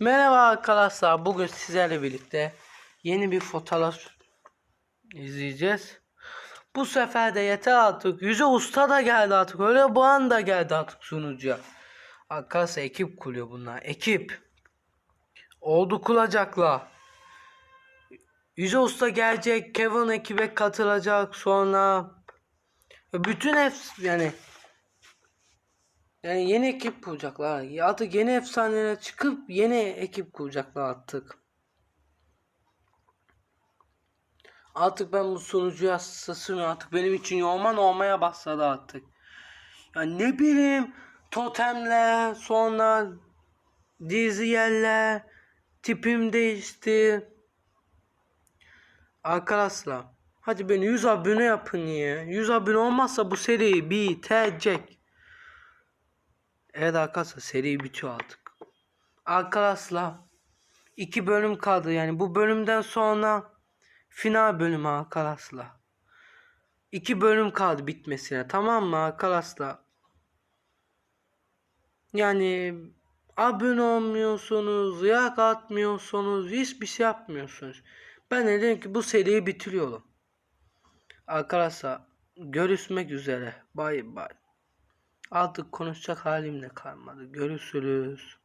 Merhaba arkadaşlar. Bugün sizlerle birlikte yeni bir fotoğraf izleyeceğiz. Bu sefer de yeter artık. Yüce Usta da geldi artık. Öyle bu an da geldi artık sunucuya. Arkadaşlar ekip kuruyor bunlar. Ekip. Oldu kuracaklar. Yüce Usta gelecek. Kevin ekibe katılacak. Sonra bütün hepsi yani yani yeni ekip kuracaklar. Ya Artık yeni efsaneler çıkıp yeni ekip kuracaklar artık. Artık ben bu sunucuya sısınıyorum artık benim için yorman olmaya başladı artık. Ya ne bileyim totemler sonra dizi yerler tipim değişti. Arkadaşlar hadi beni 100 abone yapın ya. 100 abone olmazsa bu seri bitecek. Evet arkadaşlar seri bitiyor artık. Arkadaşlar iki bölüm kaldı yani bu bölümden sonra final bölümü arkadaşlar. İki bölüm kaldı bitmesine tamam mı arkadaşlar? Yani abone olmuyorsunuz, yak atmıyorsunuz, hiçbir şey yapmıyorsunuz. Ben de dedim ki bu seriyi bitiriyorum. Arkadaşlar görüşmek üzere. Bay bay. Artık konuşacak halim de kalmadı. Görüşürüz.